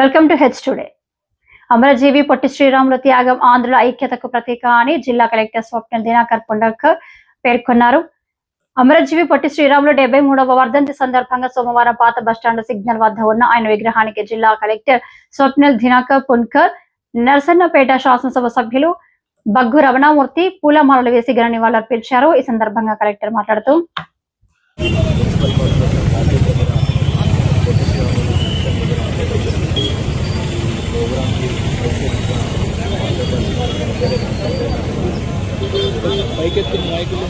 Welcome to H today. అమరజీవి పొట్టి శ్రీరాములు త్యాగం ఆంధ్రుల ఐక్యతకు ప్రతీక అని జిల్లా కలెక్టర్ స్వప్న దినాకర్ పుండకర్ పేర్కొన్నారు. అమరజీవి పొట్టి శ్రీరాములు డెబ్బై మూడవ వర్ధంతి సందర్భంగా సోమవారం పాత బస్టాండ్ సిగ్నల్ వద్ద ఉన్న ఆయన విగ్రహానికి జిల్లా కలెక్టర్ స్వప్నల్ దినాకర్ పున్కర్ నరసన్నపేట శాసనసభ సభ్యులు బగ్గు రమణామూర్తి పూలమాలలు వేసి ఘన నివాళులర్పించారు ఈ సందర్భంగా కలెక్టర్ మాట్లాడుతూ పైకెత్తిన నాయకులు.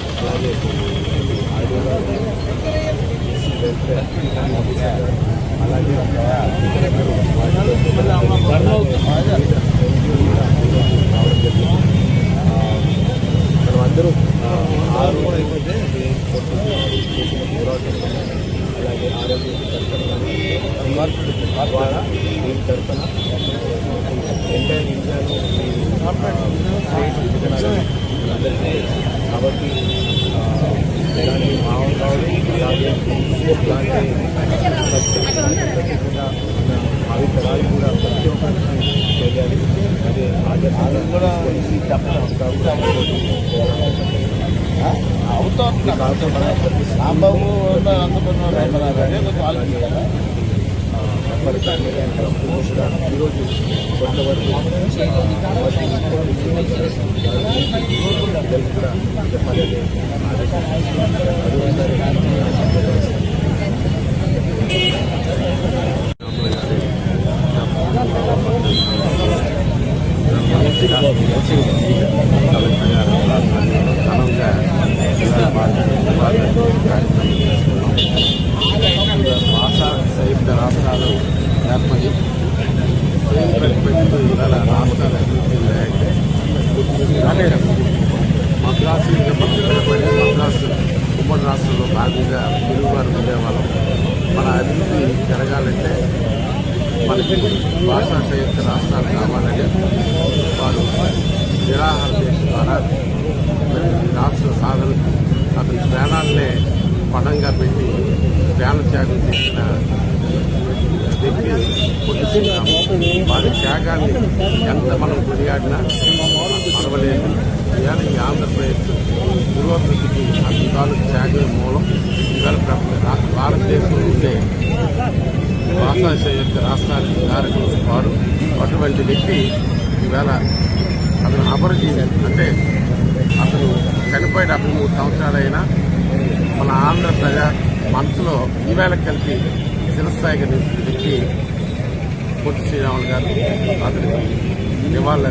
మనమందరూ ఆరు అయిపోతే అలాగే ఆరోగ్య తరఫున ద్వారా దీని తరఫున ఎంటైర్ ఇండియాలో స్టేట్ విభజన అందరికీ కాబట్టి ఆ, ఎలాంటి భావం కావాలి అలాగే ఇలాంటి ప్రత్యేకంగా ఉన్న భావి తరాలు కూడా ప్రతి ఒక్కరికి చేయాలి అదే ఆదర్శంగా కూడా అవుతుంది సాంబాబు ఈరోజు కొంతవరకు కూడా చెప్పాలి భాష సంయుక్త రాష్ట్రాలు ఏర్పడి పెట్టుకుంటూ ఇవాళ రాష్ట్రాల అభివృద్ధి మద్రాసు పిలువబడి మద్రాసు ఉమ్మడి రాష్ట్రంలో భాగంగా తెలుగువారు ఉండేవాళ్ళం మన అభివృద్ధి జరగాలంటే మనకి భాషా సంయుక్త రాష్ట్రాలు కావాలని వారు నిరాహార దీక్ష ద్వారా రాష్ట్ర సాధన అతని ప్రాణాలనే పణంగా పెట్టి ప్రాణ త్యాగం చేసిన చెప్పి పొట్టి వారి త్యాగాన్ని ఎంత మనం కొనియాడినా మరవలేదు ఇవాళ ఈ ఆంధ్రప్రదేశ్ పూర్వాభివృద్ధికి అద్భుతాలు త్యాగం మూలం. ఇవాళ భారతదేశంలో ఉండే భాషా యొక్క రాష్ట్రానికి కారకులు వారు అటువంటి వ్యక్తి ఈవేళ అతను అపరజీవి అంటే అతను చనిపోయి డెబ్బై మూడు సంవత్సరాలైనా మన ఆంధ్ర ప్రజా మనసులో ఈవేళ కలిపి చిరస్థాయిగా నిలిచిన వ్యక్తి పొట్టి శ్రీరాములు గారు అతనికి నివాళులు